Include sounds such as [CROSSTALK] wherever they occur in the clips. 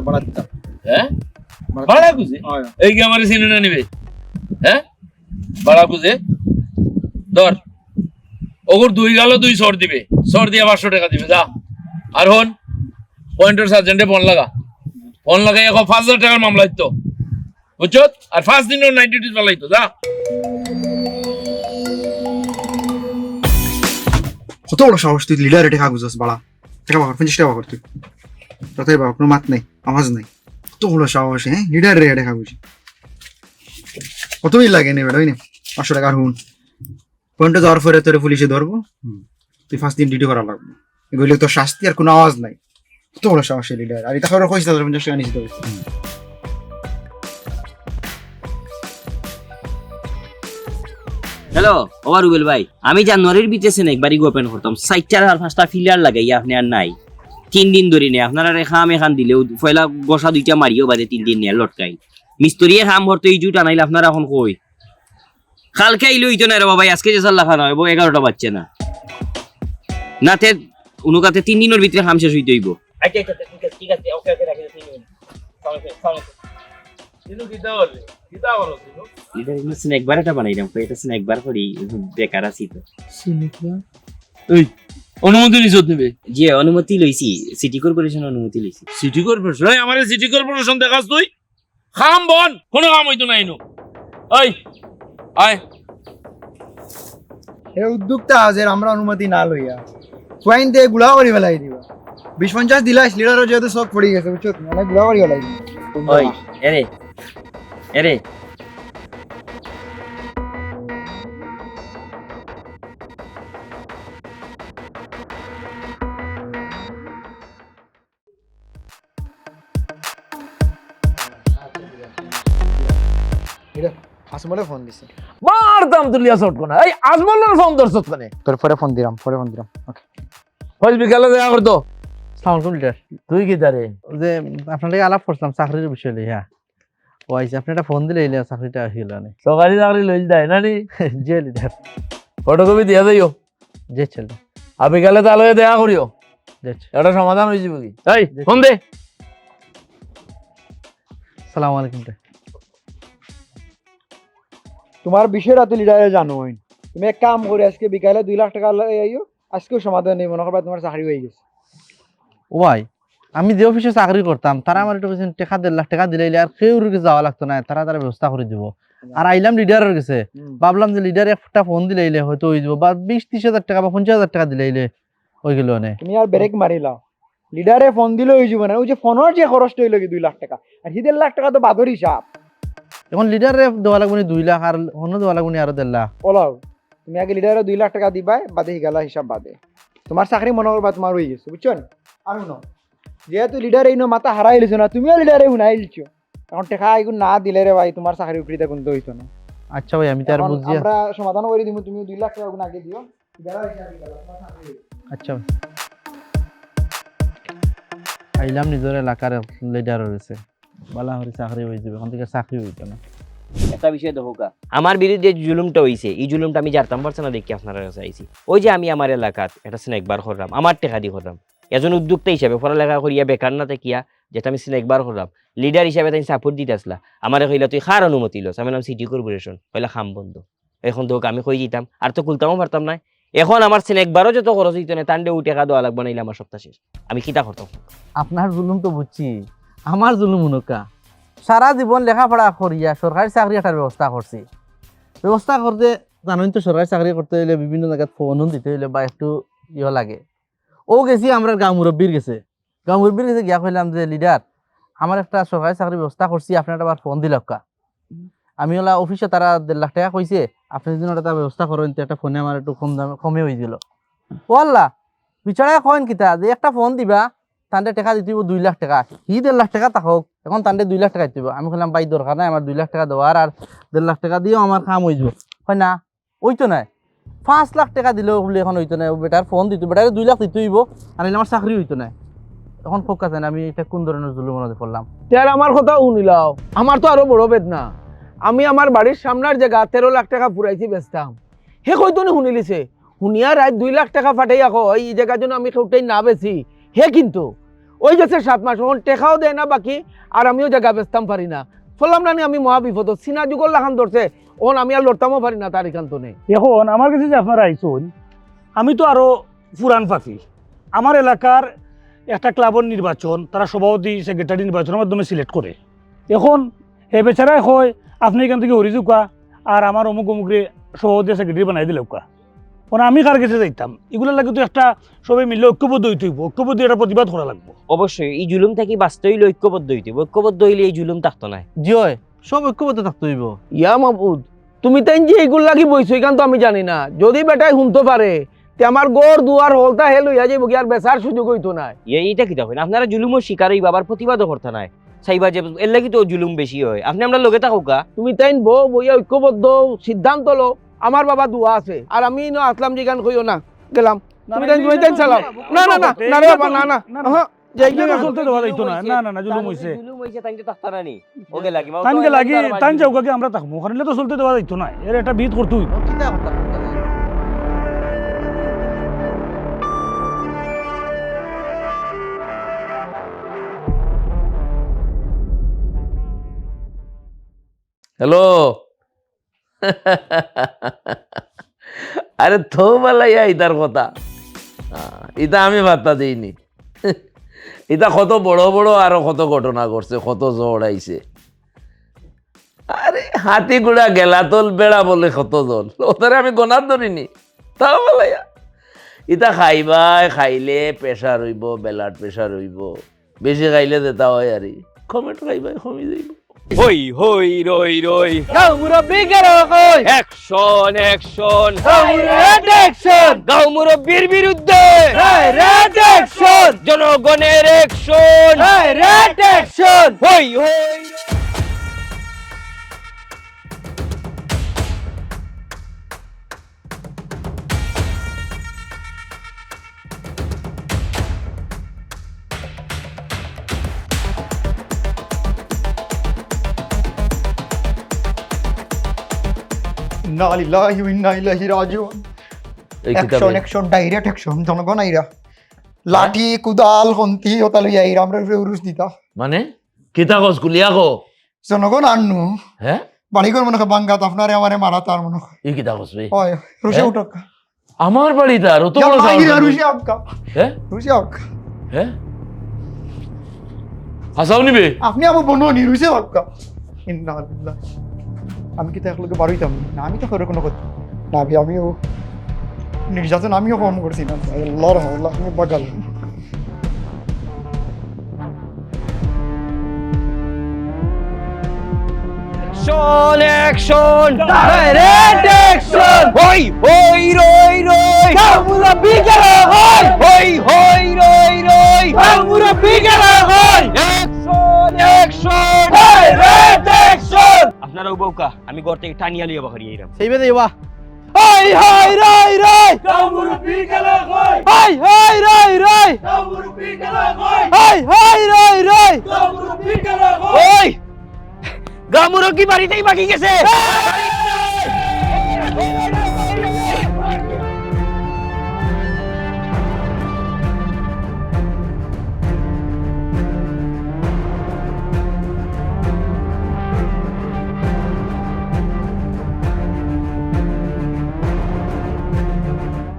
বড় হ্যাঁ? ভাড়া খুঁজে? এই কি আমার নিবে? হ্যাঁ? ভাড়া খুঁজে? ধর। ওগুর দুই গেল দুই সর দিবে। সর দিয়ে পাঁচশো টাকা দিবে, যা। আর হন, পয়েন্টের সার্জেন্টে ফোন লাগা। ফোন লাগাই এখন পাঁচ হাজার টাকার মামলা হইতো। বুঝছ আর ফার্স্ট দিনও নাইনটি টু চালাইতো, যা। কত বড় সাহস তুই লিডার এটা কাগজ বাড়া। টাকা বাকর পঞ্চাশ টাকা বাকর তুই। তথাই বাবা কোনো মাত নাই, আওয়াজ নাই। কত বড় সাহস হ্যাঁ? লিডার রে এটা কাগজ। কতই লাগে নে বেটা ওই নে পাঁচশো টাকা হুন। পয়েন্টে যাওয়ার পরে তোরে পুলিশে ধরবো। তুই ফার্স্ট দিন ডিউটি করা লাগবে। এগুলি তোর শাস্তি আর কোনো আওয়াজ নাই। কত বড় সাহস লিডার আর এটা খাবার কইস তাদের পঞ্চাশ টাকা নিচে দেবে হ্যালো রুবেল ভাই। আমি জানুয়ারির বিতেছেন একবারই ওপেন করতাম। সাইটার আর পাঁচটা ফিলার লাগাই আপনি আর নাই। তিন দিন ধরে নেই আপনারা খাম এখান দিলেও পয়লা গসা দুইটা মারিও বাদে তিন দিন নিয়ে লটকাই। মিস্ত্রিয়ে খাম ভরতে এই জুট আনাইলে আপনারা এখন কই? কালকে আইলো ইতো না রে বাবা আজকে যে চাল্লা খানা হইব এগারোটা বাজছে না। না তে উনুকাতে তিন দিনের ভিতরে খাম শেষ হইতে হইব। আচ্ছা আচ্ছা ঠিক আছে ঠিক আছে ওকে ওকে রাখি তিন বেকার আছি অনুমতি নিছত নিবে জি অনুমতি লইছি সিটি কর্পোরেশন অনুমতি লইছি। City corporation? এই আমার সিটি কর্পোরেশন দেখাস তুই? খাম বন কোনো কাম হইতো নাই নো ওই আয়। এই উদ্যোগটা আজের আমরা অনুমতি না লইয়া। ফাইন দিয়ে গুলা করি ফেলাই দিবা। বিশ পঞ্চাশ দিলাস লিডারও যেহেতু শখ পড়ে গেছে বুঝছ? অনেকগুলা করি ফেলাই ওই এরে এরে ফোন দিছে। মারতাম তুলিয়া শট কোনা এই আজমলের ফোন ধরছত কোনে তোর পরে ফোন দিলাম পরে ফোন দিলাম ওকে। হইল বিকালে দেখা করতো সালামালাইকুম লিডার। তুই কি তারে? যে আপনার লাগে আলাপ করছিলাম চাকরির বিষয় লই হ্যাঁ ও আইসি আপনি একটা ফোন দিলে এলে চাকরিটা আসিল না। সরকারি চাকরি লইল দেয় না নি [LAUGHS] যে লিডার। ফটোকপি দিয়া যাইও যে ছেলে। আর বিকালে তাহলে দেখা করিও। এটা সমাধান হয়ে যাবে কি? এই ফোন দে। সালাম আলাইকুম রে। তোমার বিষয়টা তুই লিডারে জানো তুমি এক কাম করে আজকে বিকালে দুই লাখ টাকা আইও আজকেও সমাধান নেই মনে করবা তোমার চাকরি হয়ে গেছে। ও ভাই আমি যে অফিসে চাকরি করতাম তারা আমার একটু টাকা দেড় লাখ টাকা দিলে আর কেউ যাওয়া লাগতো না তারা তারা ব্যবস্থা করে দিব। আর আইলাম লিডারের কাছে ভাবলাম যে লিডার একটা ফোন দিলে এলে হয়তো হয়ে যাব বা বিশ ত্রিশ হাজার টাকা বা পঞ্চাশ হাজার টাকা দিলে এলে হয়ে গেল অনেক তুমি আর ব্রেক মারিলাও লিডারে ফোন দিলে হয়ে যাব না ওই যে ফোনের যে খরচটা হইল কি দুই লাখ টাকা। আর সি দেড় লাখ টাকা তো বাদর হিসাব এখন লিডারে দেওয়া লাগবে দুই লাখ আর অন্য দেওয়া লাগবে আরও দেড় লাখ? বলাও তুমি আগে লিডারে দুই লাখ টাকা দিবাই বাদে গেলা হিসাব বাদে। তোমার চাকরি মনে করবা তোমার হয়ে গেছে বুঝছ আর ন যেহেতু লিডার এই মাথা হারাই লিছো না তুমিও লিডারে শুনাই লিছো এখন টাকা এগুলো না দিলে রে ভাই তোমার চাকরি উপরে দেখুন তো হইতো না? আচ্ছা ভাই আমি তো আর বুঝছি আমরা সমাধান করে দিব তুমি দুই লাখ টাকা আগে দিও। আচ্ছা আইলাম নিজের এলাকার লিডার রয়েছে বালা হরি চাকরি হয়ে যাবে এখন থেকে চাকরি হইতো না। একটা বিষয় দেখো কা। আমার বিরুদ্ধে যে জুলুমটা হইছে এই জুলুমটা আমি জানতাম পারছি না দেখি আপনার কাছে আইছি। ওই যে আমি আমার এলাকাত স্নেকবার করলাম আমার টেকা দি করলাম এজন উদ্যোক্তা হিসাবে পড়ালেখা করিয়া বেকার না থাকিয়া যেটা আমি স্নেকবার করলাম লিডার হিসাবে তাই সাপোর্ট দিতে আসলা। আমার কইলা তুই খার অনুমতি লস আমি নাম সিটি কর্পোরেশন কইলা খাম বন্ধ। এখন তো আমি কই দিতাম? আর তো খুলতামও পারতাম না। এখন আমার বারও যত খরচ হইতো না তান্ডে ওই টাকা দেওয়া লাগবে নাইলে আমার সপ্তাহ শেষ। আমি কিতা করতাম? আপনার জুলুম তো বুঝছি। আমার জুলুম উনকা সারা জীবন লেখাপড়া করিয়া সরকারি চাকরি এটার ব্যবস্থা করছি ব্যবস্থা করতে জানেন তো সরকারি চাকরি করতে হইলে বিভিন্ন জায়গায় ফোনও দিতে হইলে বা একটু ইয়ে লাগে। ও গেছি আমরা গাঁও মুরব্বীর গেছে। গাঁও মুরব্বীর গেছে গিয়া কইলাম যে লিডার আমার একটা সরকারি চাকরির ব্যবস্থা করছি আপনার আবার ফোন দিল কা আমি ওলা অফিসে তারা দেড় লাখ টাকা কইছে আপনি যদি ওটা ব্যবস্থা করেন তো একটা ফোনে আমার একটু কম দামে, কমে হয়ে গেল ও আল্লাহ বিচারায় কইন কিতা যে, একটা ফোন দিবা তান্ডে টাকা দিতে দুই লাখ টাকা। সি দেড় লাখ টাকা থাকক, এখন তান্ডে দুই লাখ টাকা দিতে। আমি বললাম ভাই, দরকার নাই, আমার দুই লাখ টাকা দেওয়ার, আর দেড় লাখ টাকা দিয়েও আমার কাম হয়ে যাব হয় না ওই তো নাই। পাঁচ লাখ টাকা দিলেও বলে এখন হইতো না বেটার ফোন দিত, বেটার দুই লাখ দিতে হইব, আর আমার চাকরি হইতো না এখন ফোক আছে আমি এটা কোন ধরনের জুলুম মনে পড়লাম? তার, আমার কথা শুনিলাও। আমার তো আরও বড় বেদনা। আমি আমার বাড়ির সামনের জায়গা তেরো লাখ টাকা পুরাইছি বেচতাম। হে কইতো নি শুনিলিছে? শুনিয়া রাত দুই লাখ টাকা ফাটাই আকৌ এই জায়গার জন্য আমি সৌটাই না বেছি হে কিন্তু ওই গেছে সাত মাস ওখান টেকাও দেয় না বাকি, আর আমিও জায়গা বেচতাম পারি না। চললাম না আমি মহা বিপদ সিনা যুগল লাখান ধরছে ওন আমি আর লড়তামও পারি না, তার এখান তো নেই এখন আমার কাছে যে আপনারা আইসুন আমি তো আরও পুরান পাখি আমার এলাকার একটা ক্লাবের নির্বাচন, তারা সভাপতি, সেক্রেটারি নির্বাচনের মাধ্যমে সিলেক্ট করে। এখন হে বেচারাই হয়, আপনি এখান থেকে হরি চুকা আর আমার অমুক অমুকরে সভাপতি, সেক্রেটারি বানাই দিলে উকা মানে আমি কার কাছে যাইতাম? এগুলোর লাগে তো একটা সবাই মিলে ঐক্যবদ্ধ হইতে হইব। ঐক্যবদ্ধ এটা প্রতিবাদ করা লাগবে। অবশ্যই এই জুলুম থেকে বাঁচতে হইলে ঐক্যবদ্ধ হইতে হইব। ঐক্যবদ্ধ হইলে এই জুলুম থাকতো না। জিয় সব ঐক্যবদ্ধ থাকতে হইব। ইয়া মাহবুদ তুমি তাই যে এইগুলো লাগি বইছো এখান তো আমি জানি না। যদি বেটাই শুনতে পারে তে আমার গড় দুয়ার হলতা হেল হইয়া যাইব কি আর বেচার সুযোগ হইতো না এইটা কি তখন আপনারা জুলুমের শিকার হইবা আবার প্রতিবাদও করতে নাই। চাইবা যে এর লাগি তো জুলুম বেশি হয়। আপনি আমরা লগে থাকুকা তুমি তাই বউ বইয়া ঐক্যবদ্ধ সিদ্ধান্ত লো আমার বাবা দুয়া আছে আর আমি ন আসলাম যেখান কইও না গেলাম। তুমি তাই তুমি তাই চালাও না না না না রে বাবা না না। চলতে না। না, না, না, জুলুম হইছে। জুলুম হইছে তাই তো থাকতো না নি ওকে লাগি তানকে লাগি। তান যাওকে আমরা থাকব। ওখানে তো চলতে দেওয়া যাইতো না। এর একটা বিদ করতে হইব। না। হ্যালো। [LAUGHS] আরে থো বেলাইয়া ইতার কথা ইতা আমি বার্তা দিইনি। [LAUGHS] ইতা কত বড় বড় আরও কত ঘটনা ঘটছে, কত জ্বর আইছে। আরে হাতি গুড়া গেলাতল বেড়া বলে কত জল ওদের আমি গনার ধরিনি। তাও বেলাইয়া ইতা খাইবাই, খাইলে প্রেশার হইব বেলার প্রেশার হইব। বেশি খাইলে দেতা হয় আরে কমেট খাইবাই, কমি যাইব। হই হই রই রই। গাও মুরব্বি গেরো কই? অ্যাকশন অ্যাকশন গাও রেড অ্যাকশন গাও মুরব্বীর বিরুদ্ধে। রেড অ্যাকশন জনগণের অ্যাকশন রেড অ্যাকশন হই হই ইন্না লিল্লাহি ইন্না ইলাইহি রাজিউন। এই কিতাবে? অ্যাকশন ডাইরেক্ট অ্যাকশন জনগণ আইরা। লাঠি কুদাল হন্তি ওতা লইয়া আইরা আমরা উরুস দিতা। মানে? কিতা কস গুলিয়া কো? জনগণ আননু। হ্যাঁ? বাড়িঘর মনে হয় বাঙ্গাত আপনারে আমারে মারা তার মনে হয়। এই কিতা কস রে? রুশে? উঠক। আমার বড় সাহস রুশে আপকা হ্যাঁ? রুশে আপকা হ্যাঁ? হাসাও নিবে? আপনি আমার বোন নি রুশে আপকা ইন্না আমি কি তো একলগে বাড়াইতাম? না আমি তো করে কোনো কথা না ভাই আমিও নির্যাতন আমিও কম করছি না। রহমাল্লাহ আমি বাগাল অ্যাকশন অ্যাকশন রেড অ্যাকশন হই হই রই হই হই অ্যাকশন অ্যাকশন আপনারা উবৌকা আমি ঘর থেকে টানিয়া লিয়ে বাহারি এরাম সেই বেদে বা হাই হাই রাই রাই। গেলা কই? হাই হাই রাই রাই। গেলা কই? হাই হাই রাই রাই। গেলা কই? ওই গামুরো কি বাড়িতেই বাকি গেছে?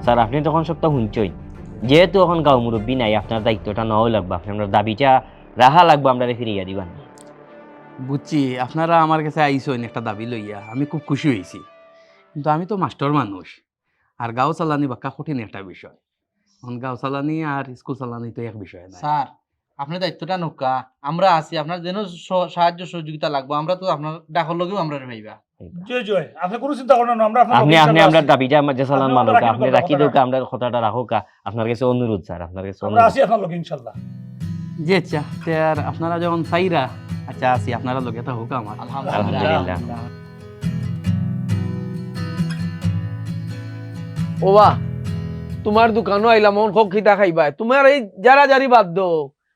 স্যার আপনি তখন সবটা শুনছই। যেহেতু এখন গাঁও মুরব্বী নাই আপনার দায়িত্বটা নেওয়া লাগবে। আপনি আপনার দাবিটা রাহা লাগবে আমরা ফিরিয়ে দিবান। বুঝছি আপনারা আমার কাছে আইসেন একটা দাবি লইয়া আমি খুব খুশি হয়েছি কিন্তু আমি তো মাস্টার মানুষ আর গাঁও চালানি বাক্কা কঠিন একটা বিষয়। এখন গাঁও চালানি আর স্কুল চালানি তো এক বিষয় না স্যার আপনি দায়িত্বটা নৌকা। আমরা আছি আপনার যেন সাহায্য সহযোগিতা লাগবো আমরা তো আপনার ডাকর লগেও আমরা ভাইবা জয় জয়। আপনি কোনো চিন্তা করেন না আমরা আপনি আপনি ইনশাআল্লাহ দাবিটা আমার যে চালান আপনি মানুষ রাখেন আপনি কথা, রাখি কথা আমরা কথাটা রাখোকা আপনার কাছে অনুরোধ স্যার আপনার কাছে আমরা অনুরোধ। আপনার লোক ইনশাল্লাহ। জি আচ্ছা আপনারা যখন আচ্ছা আপনারা হোক আমার। আলহামদুলিল্লাহ। তোমার দোকানও আইলাম মন খোক খিতা খাইবা তোমার এই যারা জারি বাদ দো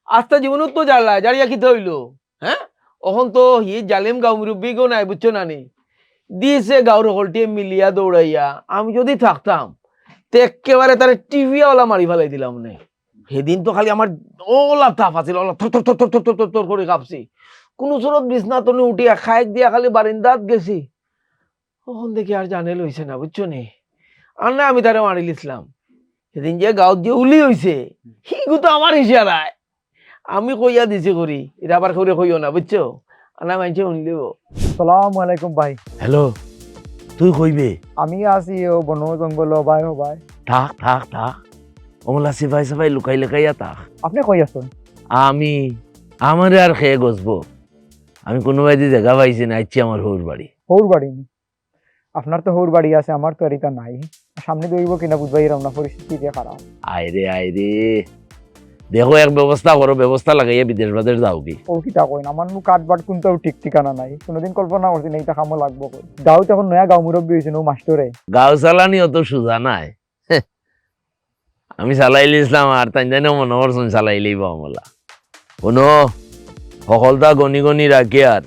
আস্তা জীবনত তো জারলা জারিয়া খিতে হইল হ্যাঁ? এখন তো হি জালিম গাঁও মুরব্বী গো নাই বুঝছ না নি? দিয়েছে গাউর হলটিয়ে মিলিয়া দৌড়াইয়া। আমি যদি থাকতাম, তো একেবারে তার টিভিওয়ালা মারি ফেলাই দিলাম নে। সেদিন তো খালি আমার ওলা তাপ আছিল, ওলা থর থর থর থর থর থর থর করে কাঁপছি। কোনো চোরত বিছনা তনে উঠিয়া খাই দিয়া খালি বারিন্দাত গেছি। তখন দেখি আর জানে লইছে না, বুঝছ নি? আর না আমি তারে মারি লিছিলাম। সেদিন যে গাঁত দিয়ে উলি হয়েছে সিগু তো আমার ইশারায় আমি কইয়া দিছি করি এটা আবার করে কইও না, বুঝছ? আনা মানছে শুনলিব সালাম আলাইকুম ভাই। হ্যালো তুই কইবে আমি আছি ও বন জঙ্গল ভাই ও ভাই থাক থাক থাক। অমলা সিফাই সাফাই লুকাই লুকাইয়া থাক। আপনি কই আছেন? আমি আমার আর খেয়ে গসবো আমি কোনোবাই দিয়ে জায়গা পাইছি না ইচ্ছি আমার হৌর বাড়ি। হৌর বাড়ি নি? আপনার তো হৌর বাড়ি আছে আমার তো এরিকা নাই। সামনে দৌড়ব কিনা বুঝবাই না পরিস্থিতি খারাপ। আইরে আইরে। দেখো এক ব্যবস্থা করো ব্যবস্থা লাগাইয়া বিদেশ বাদেশ যাও কি ও কিটা কই না আমার কাঠ বাট কোনটাও ঠিক ঠিকানা নাই। কোনোদিন কল্পনা করছি না এইটা খামো লাগবো কই। গাঁও তখন নয়া গাঁও মুরব্বী হয়েছে নো মাস্টরে গাও চালানি অত সোজা নাই। আমি চালাই লিছিলাম আর তাই জানি মনে করছেন চালাই লইব আমলা। শুনো সকলতা গণি গণি রাখি আর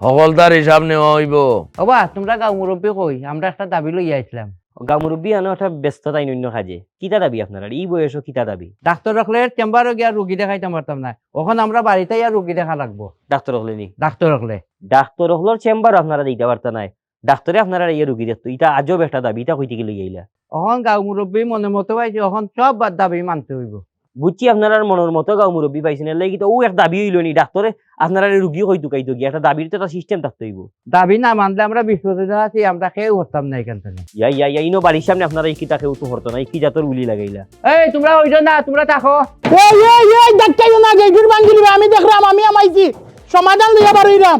সকলতার হিসাব নেওয়া হইব। ওবা তোমরা গাঁও মুরব্বী কই আমরা একটা দাবি লই আইছিলাম। গাঁও মুরব্বী আনো একটা ব্যস্ততা অন্য কাজে কিতা দাবি আপনারা এই বয়সও কিতা দাবি? ডাক্তার রাখলে চেম্বার গিয়া রুগী দেখাইতে পারতাম না ওখান আমরা বাড়িতে আর রুগী দেখা লাগবো। ডাক্তার রাখলে নি? ডাক্তার রাখলে ডাক্তার হলোর চেম্বার আপনারা দিতে পারতা নাই। ডাক্তারে আপনারা ইয়ে রুগী দেখতো। এটা আজও একটা দাবি এটা কইতে গেলে গেইলা অখন গাঁও মুরব্বী মনে মতো পাইছে অখন সব বাদ দাবি মানতে হইব। বুঝছি আপনারা মনের মতো গাঁও মুরব্বী পাইছেন এর লাগি তো ও এক দাবি হইল নি ডাক্তারে আপনারা রুগী হইতো কাইতো গিয়া একটা দাবির তো একটা সিস্টেম থাকতে হইব। দাবি না মানলে আমরা বিশ্বজিৎ আছি আমরা উঠতাম না এখান থেকে। ইয়া ইয়া ইয়া ইনো বাড়ির সামনে আপনারা এই কিতা কেউ তো হরতো না কি জাতর উলি লাগাইলা। এই তোমরা ওইজ না তোমরা থাকো। এই এই এই ডাক্তার না গেজুর ভাঙ্গি দিবে আমি দেখলাম আমি আমাইছি। সমাধান লইয়া বাড়াইলাম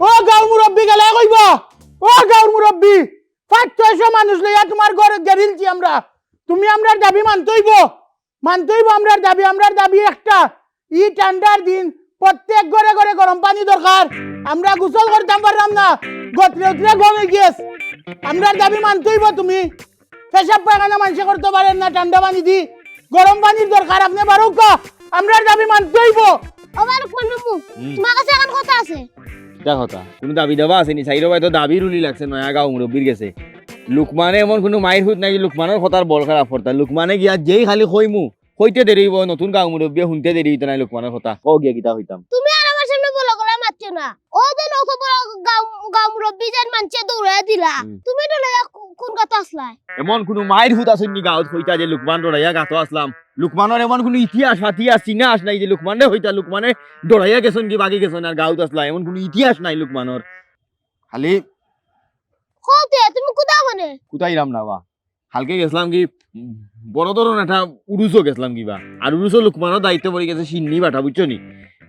ও গাঁর মুরব্বী গেলে কইব ও গাঁর মুরব্বী পাঁচ ছয়শো মানুষ লইয়া তোমার ঘরে গেরিলছি আমরা। তুমি আমরার দাবি মানতইব। মানতইব আমরার দাবি। আমরার দাবি একটা। ই ঠান্ডার দিন প্রত্যেক ঘরে ঘরে গরম পানি দরকার। আমরা গোসল করতাম পারলাম না। গতরে উতরে গমে গিয়েছ। আমরার দাবি মানতইব তুমি। পেশাব পায়খানা মানুষে করতে পারেন না ঠান্ডা পানি দি। গরম পানির দরকার আপনি বারো কা আমরার দাবি মানতেইব। আমার কোন তোমার কাছে এখন কথা আছে? দেখ কথা। কোনো দাবি দাবা আছে নি? চাইরো ভাই তো দাবি রুলি লাগছে নয়া গাঁও মুরব্বীর গেছে লুকমানে এমন কোনো মায়ের হুত নাই লুকমানের কথার বল খারাপ করতা লুকমানে গিয়া যেই খালি কইমু কইতে দেরি হইব নতুন গাঁও মুরব্বী শুনতে দেরি হইতে নাই লুকমানের কথা। ও গিয়া গীতা হইতাম। তুমি আর আমার সামনে বলো করে মারছো না। ও যে নৌকো বড় গাঁও গাঁও মুরব্বী যেন মানছে দৌড়ে দিলা। তুমি তো কোন কথা আসলাই এমন কোনো মায়ের হুত আছে নি গাঁৱত কইতা যে লুকমান দৌড়াইয়া গাতো আসলাম লুকমানের এমন কোনো ইতিহাস ফাতিয়াস চিনাস নাই যে লুকমানে হইতা লুকমানে দৌড়াইয়া গেছন কি বাকি গেছন আর গাঁৱত আসলা এমন কোনো ইতিহাস নাই লুকমানের খালি কতে তুমি মানে না বা? হালকে গেছিলাম কি বড় ধরনের একটা উরুসও গেছিলাম কিবা আর উরুসও লুকমানের দায়িত্ব পড়ে গেছে সিন্নি বাটা বুঝছ নি?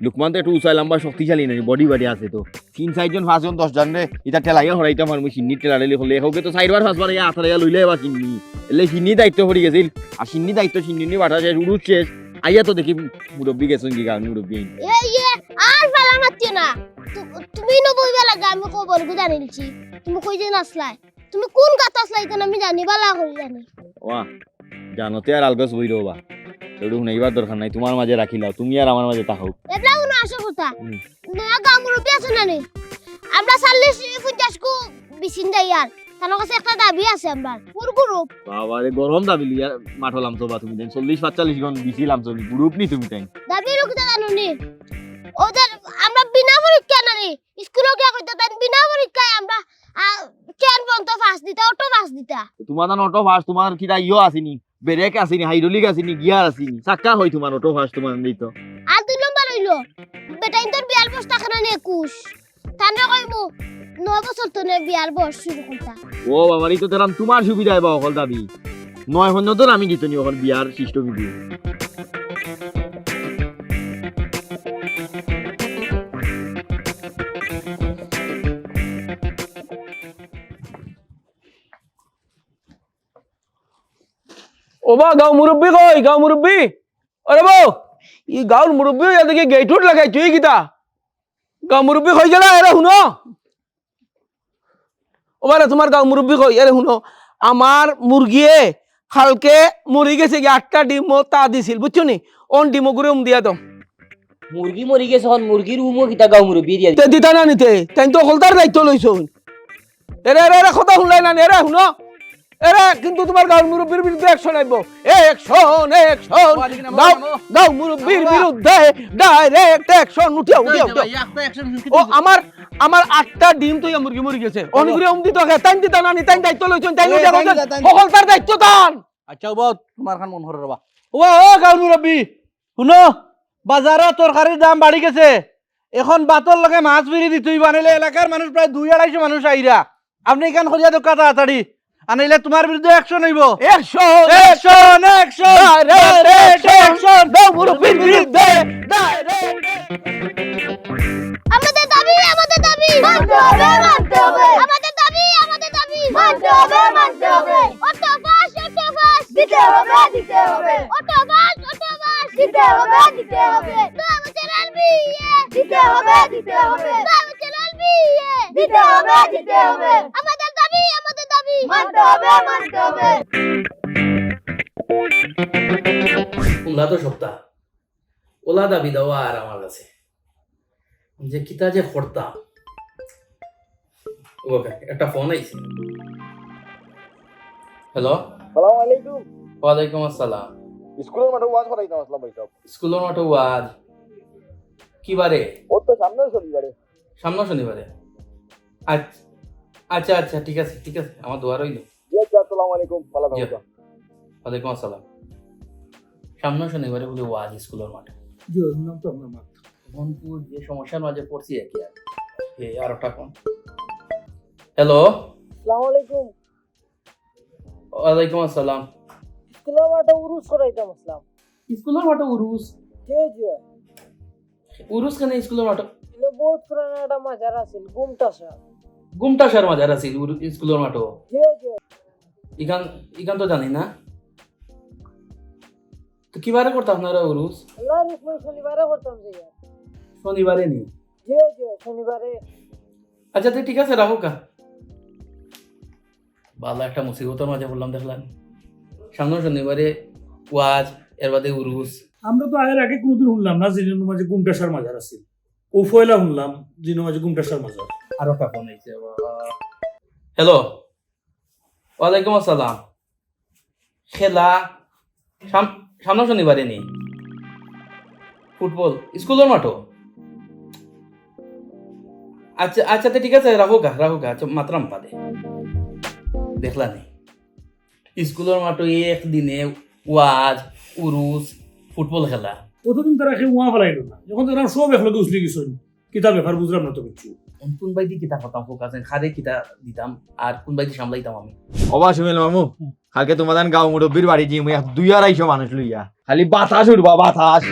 লুকমান তো একটু উঁচাই লম্বা শক্তিশালী নাই বডি বাড়ি আছে তো। তিন চারজন পাঁচজন দশজন রে এটা টেলাইয়া হরাইতাম আর মুই সিন্নি টেলালি হলে। এহকে তো চারবার পাঁচবার ইয়া আথারাইয়া লইলে এবার সিন্নি। এলে সিন্নি দায়িত্ব পড়ে গেছিল। আর সিন্নি দায়িত্ব সিন্নি বাটা শেষ উরুস শেষ। আইয়া তো দেখি মুরব্বী গেছেন কি গান মুরব্বী এই আর ফেলা মারছো না। তু- তুমি ন বইবা লাগে আমি কো বলব জানিলছি তুমি কই যে নাসলাই তুমি কোন কথা আসলাই কেন আমি জানিবা লা করি জানি। ওয়া জানো জানতে আর আলগস বই রবা সেটু শুনাইবার দরকার নাই তোমার মাঝে রাখিলাও তুমি আর আমার মাঝে তাহাও এবলা কোনো আসল কথা। গাঁও মুরব্বী আছে না নি আমরা চল্লিশ পঞ্চাশ কু বিচিন যাই আর তার কাছে একটা দাবি আছে আমার পুর গ্রুপ বাবারে গরম দাবি লিয়া মাঠলাম তো বা তুমি দেন চল্লিশ পাঁচচল্লিশ গন দিছিলাম তো গ্রুপ নি তুমি তাই দাবি রুখতে জানো নি? ওদের আমরা বিনা পরীক্ষা না নি স্কুলে গিয়ে কইতে তাই বিনা পরীক্ষায় আমরা কেন পর্যন্ত ফার্স্ট দিতা অটো ফার্স্ট দিতা? তোমার না অটো ফার্স্ট তোমার কিটা ইয়ো আসিনি ব্রেক আসিনি হাইড্রোলিক আসিনি গিয়ার আসিনি চাক্কা হয় তোমার অটো ফার্স্ট তোমার নেই তো আর দুই নম্বর হইল বেটা ইন্তর বিয়ার বয়স টাকা না নি একুশ। তান্ডা কইব নয় বছর তো নে বিয়ার বয়স শুরু করতা ও বাবার এই তো তেরাম তোমার সুবিধা বা অকল দাবি। নয় হন্য তো আমি দিত নি অকল বিয়ার সিস্টেম দিয়ে। ওবা গাঁও মুরব্বী কই? গাঁও মুরব্বী? আরে বউ ই গাঁৱৰ মুৰব্বী ইয়াতে গেইটোত লগাই তুই কিতা? গাঁও মুৰব্বী কই গেলা এৰে শুনো। ওবাৰে তোমাৰ গাঁও মুৰব্বী কই? এৰে শুনো। আমার মুরগিয়ে কালকে মরি গেছে গিয়ে আটটা ডিম তা দিছিল বুঝছ নি? অন ডিমো করে উম দিয়া দাও মুরগি মরি গেছে এখন মুরগির উমো কিতা গাও মুরব্বি দিয়া তে দিতা না নিতে তাই তো হলদার দায়িত্ব লইছো এরে এরে এরে কথা শুনলাই না এরে শুনো। এরে কিন্তু তোমার গাঁর মুরব্বীর বিরুদ্ধে অ্যাকশন আইব অ্যাকশন অ্যাকশন গাঁও গাঁও মুরব্বীর বিরুদ্ধে ডাইরেক্ট অ্যাকশন উঠিয়া উঠিয়া উঠিয়া ও আমার আমার আটটা ডিম তো মুরগি মরি গেছে। অনেকগুলো উম দিত তাই তাই দায়িত্ব লইছেন তাই লইয়া সকল তার দায়িত্ব দান আচ্ছা বাবা তোমার খান মন হরে রবা। ও গাঁর মুরব্বী শুনো বাজারে তরকারির দাম বাড়ি গেছে। এখন বাতর লগে মাছ বিড়ি দিতুই বানাইলে এলাকার মানুষ প্রায় দুই আড়াইশো মানুষ আইরা। আপনি এখান খলিয়া দোকা তাড়াতাড়ি আনাইলে তোমার বিরুদ্ধে অ্যাকশন হইব। Action action action direct action মুরব্বীর বিরুদ্ধে ডাইরেক্ট আমাদের দাবি আমাদের দাবি! মানতে হবে মানতে হবে! আমাদের দাবি আমাদের দাবি! মানতে হবে মানতে হবে! অটো বাস অটো বাস দিতে হবে দিতে হবে! অটো বাস অটো বাস দিতে হবে দিতে হবে! দাবি চ্যানেল বিয়ে দিতে হবে দিতে হবে! দাবি চ্যানেল বিয়ে দিতে হবে দিতে হবে আমাদের দাবি আমাদের দাবি মানতে হবে মানতে হবে। তোমরা তো সপ্তাহ ওলা দাবি দেওয়া আর আমার কাছে। যে কিতা যে করতাম ওকে একটা ফোন আইছে। হ্যালো সালাম আলাইকুম ওয়ালাইকুম আসসালাম। স্কুলের মাঠে ওয়াজ করাইতাম আসলাম ভাই স্কুলের মাঠে ওয়াজ? কি বারে? ও তো সামনে শনিবারে। সামনে শনিবারে। আচ্ছা আচ্ছা আচ্ছা ঠিক আছে ঠিক আছে আমার দোয়া রইল। আসসালামু আলাইকুম ভালো জি। থাকো ওয়ালাইকুম আসসালাম। সামনে শনিবারে বলে ওয়াজ স্কুলের মাঠে। মনপুর যে সমস্যার মাঝে পড়ছি আর কি। আর এই আর একটা কোন? হ্যালো আসসালামু আলাইকুম। ওয়ালাইকুম আসসালাম। স্কুলের মাঠে উরুস করাইতাম আসলাম। স্কুলের মাঠে উরুস জি জি। উরুস কেন স্কুলের মাঠে? বহুত পুরানো একটা মাজার আছিল গুমটা গুমটা সার মাঝার আছিল স্কুলের মাঠে। জি জি। ইখান ইখান তো জানি না। তো কিবারে করতে আপনারা উরুস শনিবারে করতাম যে ইয়ার। শনিবারে নি? শনিবারে। আচ্ছা তুই ঠিক আছে রাখো কা? ভালো একটা মুসিবতের মাঝে বললাম দেখলাম। সামনে শনিবারে ওয়াজ এর বাদে উরুস আমরা তো আগের আগে কোনোদিন শুনলাম না জিনের মাঝে গুমটাসার মাজার আছে ও ফয়লা শুনলাম জিনের মাঝে গুমটাসার মাজার আরও একটা ফোন আইছে হ্যালো। ওয়ালাইকুম আসসালাম। খেলা সাম- সামনে শনিবারে নেই। ফুটবল স্কুলের মাঠও? আচ্ছা আচ্ছা তো ঠিক আছে রাখো গা রাখো গা আচ্ছা মাত্রাম পাদে দেখলা নেই স্কুলের মাঠও একদিনে ওয়াজ উরুস ফুটবল খেলা। কতদিন তারা খেয়ে উয়া ফেলাইল না। যখন তারা সব একলগে উসলি গেছেন কিতা ব্যাপার বুঝলাম না তো কিছু। কোন বাইদি কিতা করতাম ফোকাস খাদে কিতা দিতাম আর কোন বাইদি সামলাইতাম আমি? অবা সুমেল মামু কালকে তোমাদের গাঁও মুরব্বীর বাড়ি মুই দুই আড়াইশো মানুষ লইয়া খালি বাতাস উঠবা বাতাস।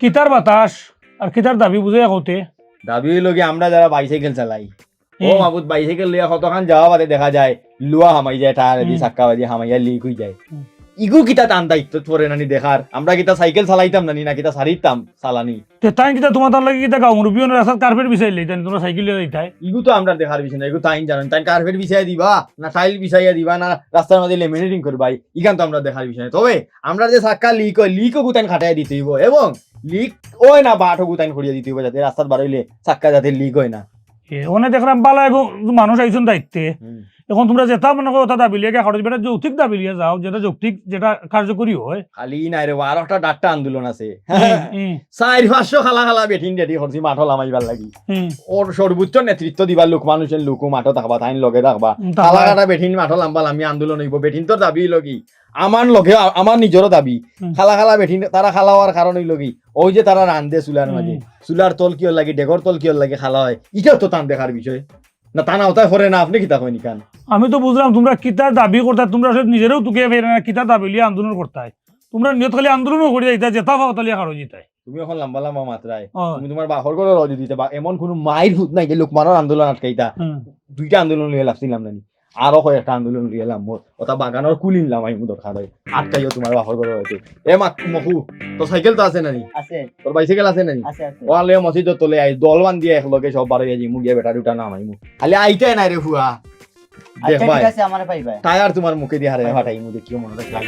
কিতার বাতাস আর কিতার দাবি বুঝে হতে দাবি হইল কি আমরা যারা বাইসাইকেল চালাই। ও। মাবুত বাইসাইকেল লইয়া কতখান যাওয়া বাদে দেখা যায় লুয়া হামাই যায় টায়ার দি হুম। চাক্কা বাদি হামাইয়া লিক হয়ে যায়। ইগু কিতা টান দায়িত্ব পরে নানি দেখার? আমরা কিতা সাইকেল চালাইতাম নানি না কিতা সারিতাম চালানি। তাই কিতা তোমার তার লাগে কিতা গাও? মুরব্বী রাস্তাত কার্পেট বিচাইলে তাই তোমরা সাইকেল লিয়ে যাইতাই ইগু তো আমরা দেখার বিষয় না ইগু তাইন জানেন তাই কার্পেট বিছাই দিবা না টাইল বিছাইয়া দিবা না রাস্তার মধ্যে লেমিনেটিং করবাই ইখান তো আমরা দেখার বিষয় তবে আমরা যে চাক্কা লিক হয় লিকও গুতাইন খাটাই দিতে হইব এবং লিক ওই না বাটও গুতাইন করিয়া দিতে হইব যাতে রাস্তার বাড়াইলে চাক্কা যাতে লিক হয় না। ওনে দেখলাম বালা মানুষ আইসুন দায়িত্বে। এখন তোমরা যেটা মনে করো ওটা দাবি লিয়ে খরচ বেটা যৌক্তিক দাবি লিয়ে যাও যেটা যৌক্তিক যেটা কার্যকরী হয়। খালি নাই রে আর একটা ডাট্টা আন্দোলন আছে। হুম, চার পাঁচশো খালা খালা বেঠিন রেডি করছি মাঠো লামাইবার লাগি। ওর সর্বোচ্চ নেতৃত্ব দিবার লোক মানুষের লোকও মাঠো থাকবা তাইন লগে থাকবা। খালা কাটা বেঠিন মাঠো লাম্বা আমি আন্দোলন হইব বেঠিন তোর দাবি কি আমার লগে আমার নিজেরও দাবি। খালা খালা বেঠিন তারা খালা হওয়ার কারণ হইল কি ওই যে তারা রান্ধে চুলার মাঝে। চুলার তল কিয় লাগে ডেগর তল কিয় লাগে খালা হয় এটাও তো টান দেখার বিষয়। না টানা ওটাই হরে না আপনি কিতা কইনি কান আমি তো বুঝলাম তোমরা কিতার দাবি করতা তোমরা আসলে নিজেরাও তুকে ফেরে না কিতার দাবি লিয়ে আন্দোলন করতাই। তোমরা নিয়ত খালি আন্দোলনও করে যাইতা যেটা পাও তাহলে খারো জিতাই তুমি এখন লম্বা লম্বা মাত্রায় তুমি তোমার বাহর করে রজ দিতে বা এমন কোনো মায়ের ভূত নাই যে লোকমানোর আন্দোলন আটকাইতা। দুইটা আন্দোলন লিয়ে লাভছিলাম নানি। আরও কয়েকটা আন্দোলন লিয়ে এলাম মোর ওটা বাগানের কুলি নিলাম আমি মুদর আটকাইও তোমার বাহর করে হয়েছে এ মা মহু তোর সাইকেল তো আছে নানি আছে। তোর বাইসাইকেল আছে নানি আছে আছে। ও আলে মসজিদ তলে আই দল বান দিয়ে একলগে সব বারো যাই মুখ বেটা দুটা নাম আইমু খালি আইতে নাই রে হুয়া আচ্ছা ভাই। আছে আমারে পাইবাই টায়ার তোমার মুখে দিয়ে হারে ফাটাই মুখে কি মনে রাখলাম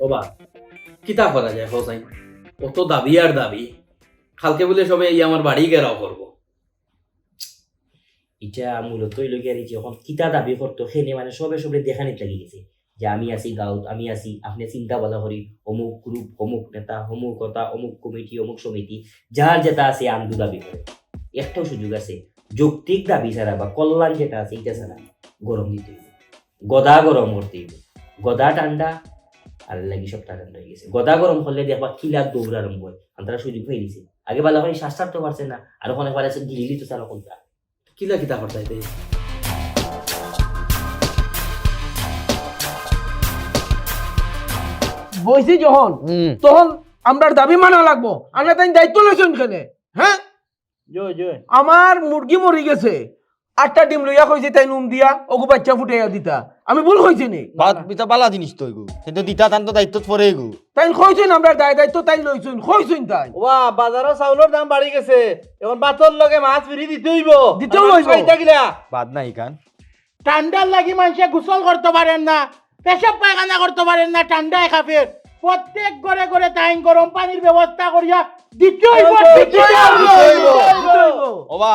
ওবা কিতা করা যায় হোসাই অত দাবি আর দাবি। কালকে বলে সবে এই আমার বাড়ি গেরাও করব এটা মূলত এই যে এখন কিতা দাবি করতো, সেনে মানে সবে সবে দেখানিত লাগি গেছে। যে আমি আছি গাঁৱত, আমি আছি, আপনি চিন্তা ভাবনা করি অমুক গ্রুপ অমুক নেতা, অমুক কথা অমুক কমিটি অমুক সমিতি যার যেটা আছে আন্দু দাবি করে একটাও সুযোগ আছে, যৌক্তিক দাবি ছাড়া বা কল্যাণ যেটা আছে এটা ছাড়া গরম দিতে হইবে গদা গরম করতে গদা ঠান্ডা আর লাগি সবটা ঠান্ডা হয়ে গেছে। গদা গরম করলে দেখবা খিলার দৌড় আরম্ভ হয়। তারা সুযোগ হয়ে গেছে আগে বেলা করে শ্বাস ছাড়তে পারছে না আর ওখানে পারে গিলিলি তো। তারা কোনটা কিলা কিতা করতাইতে বইছি যখন তখন আমরা দাবি মানা লাগবো। আমরা তাই দায়িত্ব লইছেন কেনে? হ্যাঁ? জয় জয়। আমার মুরগি মরি গেছে। আটটা ডিম লইয়া কইছে তাই নুম দিয়া ওগু বাচ্চা ফুটাইয়া দিতা। আমি ভুল হয়েছে নি? বাদ বিতা বালা জিনিস তো এগু। কিন্তু দিতা তান তো দায়িত্ব পরে এগু। তাই কইছেন আমরা দায় দায়িত্ব তাই লইছেন কইছেন তাই। ওয়া বাজারও চাউলের দাম বাড়ি গেছে। এখন ভাতর লগে মাছ ফিরি দিতে হইব। দিতেও হইব। গিলা। বাদ নাই কান ঠান্ডার লাগি মানুষে গোসল করতে পারেন না পেশাব পায়খানা করতে পারেন না ঠান্ডায় খাফের প্রত্যেক ঘরে ঘরে তাই গরম পানির ব্যবস্থা করিয়া দিতে হইব দিতে হইব ওবা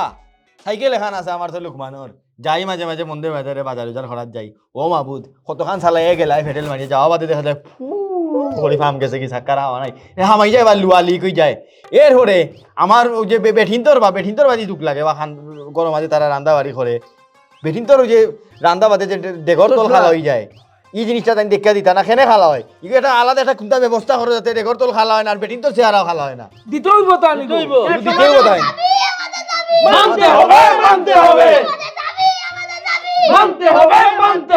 সাইকেল এখান আছে আমার তো লুকমানোর যাই মাঝে মাঝে মন্দির বাজারে বাজার উজার খরাত যাই। ও মাবুদ কতখান চালাই গেলাই ফেটেল মারি যাওয়া বাদে দেখা যায় ফু করে ফাম গেছে কি সাক্কার হাওয়া নাই। হামাই যায় বা লুয়ালি কই যায়। এর হরে আমার ওই যে বেঠিন্তর বা বেঠিন্তর বাজি দুঃখ লাগে বা খান গরম মাঝে তারা রান্দা বাড়ি করে বেঠিন্তর ওই যে রান্দা বাদে যে ডেগর তল খালা হয়ে যায়। এই জিনিসটা তাই দেখা দিতা না খেনে খালা হয়? ইগো একটা আলাদা একটা কোনটা ব্যবস্থা করে যাতে ডেগর তল খালা হয় না আর বেঠিন্তর চেহারাও খালা হয় না। দিতে হইব তো আনি দিতে হইব। দিতেই বোধ মানতে হবে মানতে হবে। মানতে হবে মানতে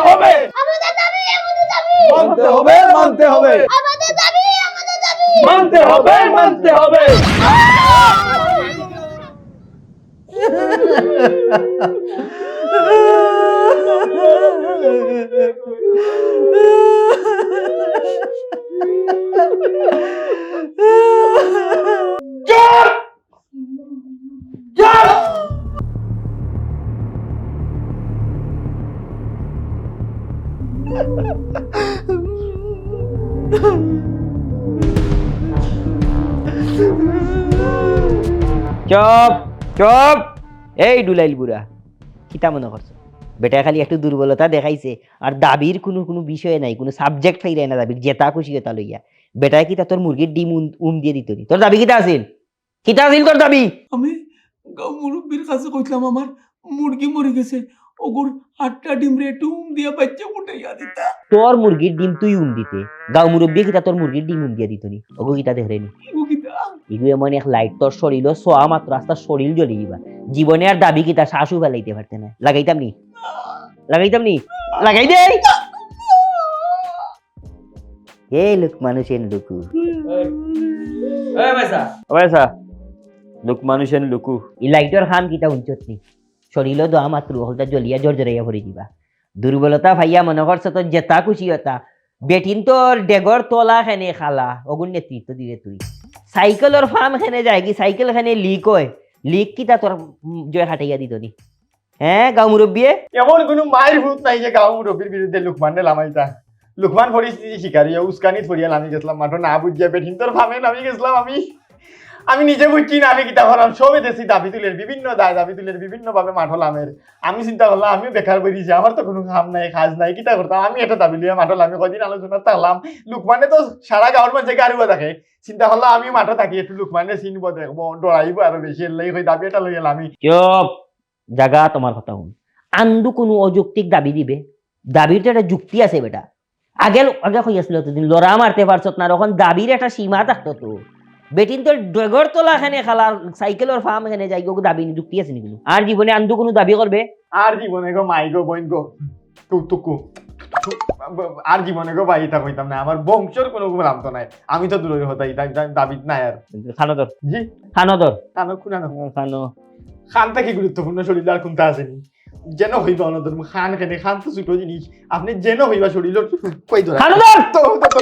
চপ! এই ডুলাইল বুড়া কিতা মনে করছ? বেটা খালি একটু দুর্বলতা দেখাইছে আর দাবির কোনো কোনো বিষয় নাই কোনো সাবজেক্ট ফাইলে না দাবির জেতা খুশি কথা লইয়া। বেটায় কিতা তোর মুরগির ডিম উম- উম দিয়ে দিত নি? তোর দাবি কিতা আছিল? কিতা আছিল তোর দাবি? আমি গাঁও মুরব্বীর কাছে কইলাম আমার মুরগি মরে গেছে ওগুর আটটা ডিম রে টুম দিয়া বাচ্চা ফুটাইয়া দিতা। তোর মুরগির ডিম তুই উম দিতে। গাঁও মুরব্বী কিতা তোর মুরগির ডিম উম দিয়ে দিত নি? ওগো কিতা দেখরেনি এগো এগু এমন এক লাইট তোর শরীর সোয়া মাত্র আস্তা শরীর জ্বলি দিবা জীবনে আর দাবি কিতা শাশু ফেলাইতে পারতে না। লাগাইতাম নি? লাগাইতাম নি? লাগাই দে এ লোক মানুষের লুকু। পয়সা লোক মানুষের লুকু। এই লাইটর খাম কিতা উঞ্চত নি? শরীরও দোয়া মাত্র হলতা জ্বলিয়া জোর জড়াইয়া ভরে দিবা। দুর্বলতা ভাইয়া মনে করছে তোর জেতা খুশি হতা। বেটিন তোর ডেগর তোলা খেনে খালা। অগুন নেতৃত্ব দিলে তুই। সাইকেলের ফার্ম খানে যায়, কি সাইকেল খানে লিক হয়। লিক কি তা তোর জয় হাটাইয়া দিত নি হ্যাঁ গাঁও মুরব্বিয়ে এমন কোনো মায়ের ভূত নাই যে গাঁও মুরব্বীর বিরুদ্ধে লুকমানে লামাইতা লুকমান পরিস্থিতি শিকারি উস্কানি ফরিয়া নামি গেছিলাম। মাঠো না বুঝিয়া পেঠিন তোর ফার্মে নামি গেছিলাম আমি। আমি নিজে বুঝছি না আমি কিতা করলাম সবে দেশি দাবি তুলের বিভিন্ন দায়, দাবি তুলের বিভিন্ন ভাবে মাঠো লামের আমি চিন্তা করলাম, আমিও বেকার বেরিয়েছি আমার তো কোনো কাম নাই কাজ নাই, কিতা করতাম? আমি এটা দাবি লিয়ে মাঠো লামে কদিন আলোচনা থাকলাম লুকমানে তো সারা গাঁৱৰ মানুষে গাড়িও থাকে চিন্তা করলাম আমি মাঠো থাকি, একটু লুকমানে চিনব, দেখব, ডরাইব আরও বেশি, এর লাগি দাবি এটা লই আমি। জাগা, তোমার কথা শুন। আন্দু কোনো অযৌক্তিক দাবি দিবে? দাবির তো একটা যুক্তি আছে বেটা। আগে আগে হই আসলো তো লড়া মারতে পারছত না তখন দাবির একটা সীমা থাকতো তো বেটিন তো ডগর তোলা খানে খালার সাইকেলের ফার্ম এখানে যাই গো দাবি নি, যুক্তি আছে নি? কোনো আর জীবনে আন্দু কোনো দাবি করবে আর জীবনে গো মাই গো বইন গো। টুকটুকু আর জীবনে গো কইতাম না আমার বংশর কোনো নাম তো নাই আমি তো দূরের হতাই দাবিত নাই আর খানদর জি খানদর খানো খুনা না খানো খান থেকে গুরুত্বপূর্ণ শরীর আর কোনটা আসেনি যেন হইবা অনদর খান খেনে খান তো ছোট জিনিস আপনি যেন হইবা শরীর কই ধরা খানদর তো তো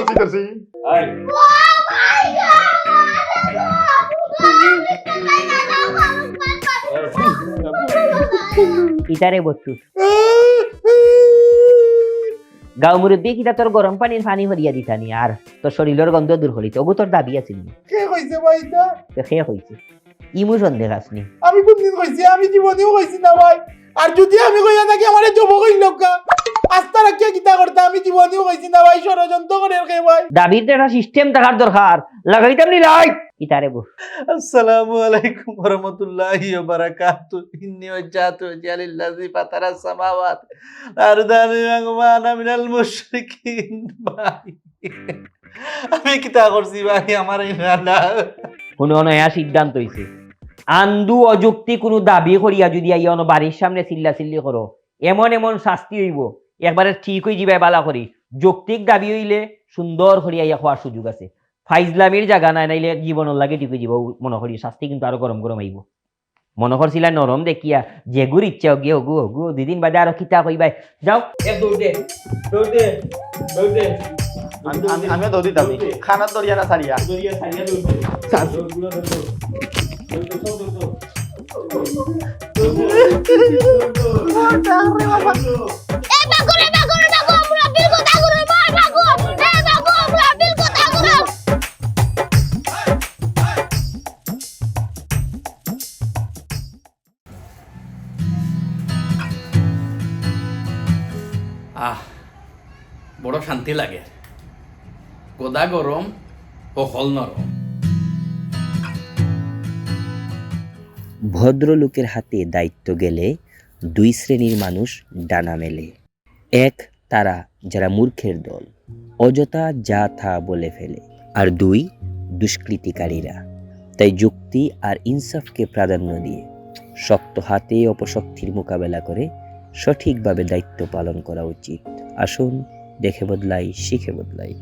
ইটারে বচ্চু। গাঁও মুরব্বী কিতা তোর গরম পানির পানি ভরিয়া দিতানি আর তোর শরীরের গন্ধ দূর করিতে ওগু তোর দাবি আছিল ভাই সে হয়েছে ইমু সন্দেহ আসনি আমি কোনদিন কইছি? আমি জীবনেও কইছি না ভাই। আর যদি আমি কইয়া থাকি আমারে জব কইল লোকা আস্তা রাখিয়া কিতা করতে? আমি জীবনেও কইছি না ভাই ষড়যন্ত্র করে কে ভাই। একটা সিস্টেম থাকার দরকার। লাগাইতাম নি লাই ইতারে বস। আসসালামু আলাইকুম ওরহমতুল্লাহি ওবারাকাতু ইন্নী ওয়াজ্জাহতু ওয়াজহিয়া লিল্লাযী ফাতারাস সামাওয়াত। আর দানি আনা মিনাল মুশরিকিন ভাই। আমি কিতা করছি ভাই? আমার কোনো নয়া সিদ্ধান্ত হইছে। আন্দু অযুক্তি কোনো দাবি করিয়া যদি আইয়া অন বাড়ির সামনে চিল্লা চিল্লি করো, এমন এমন শাস্তি হইব, একবারে ঠিক হয়ে যাবে বালা করি। যৌক্তিক দাবি হইলে সুন্দর করিয়া ইয়া হওয়ার সুযোগ আছে। ফাইজলামির জায়গা নাই নাইলে জীবনের লাগে ঠিক হয়ে যাব মনে করি শাস্তি কিন্তু আরও গরম গরম আইব মনে করছিলা নরম দেখিয়া যেগুর ইচ্ছা গিয়ে হগু হগু দুদিন বাদে আরও কিতা কইবাই যাও দৌড় দে দৌড় দে। আমি দৌড়ি দাবি খানার দরিয়া না সারিয়া আহ বড় শান্তি লাগে। গদা গরম ও নরম ভদ্রলোকের হাতে দায়িত্ব গেলে দুই শ্রেণির মানুষ ডানা মেলে। এক তারা যারা মূর্খের দল, অযথা যা থা বলে ফেলে। আর দুই দুষ্কৃতিকারীরা। তাই যুক্তি আর ইনসাফকে প্রাধান্য দিয়ে শক্ত হাতে অপশক্তির মোকাবেলা করে সঠিকভাবে দায়িত্ব পালন করা উচিত। আসুন, দেখে বদলাই, শিখে বদলাই।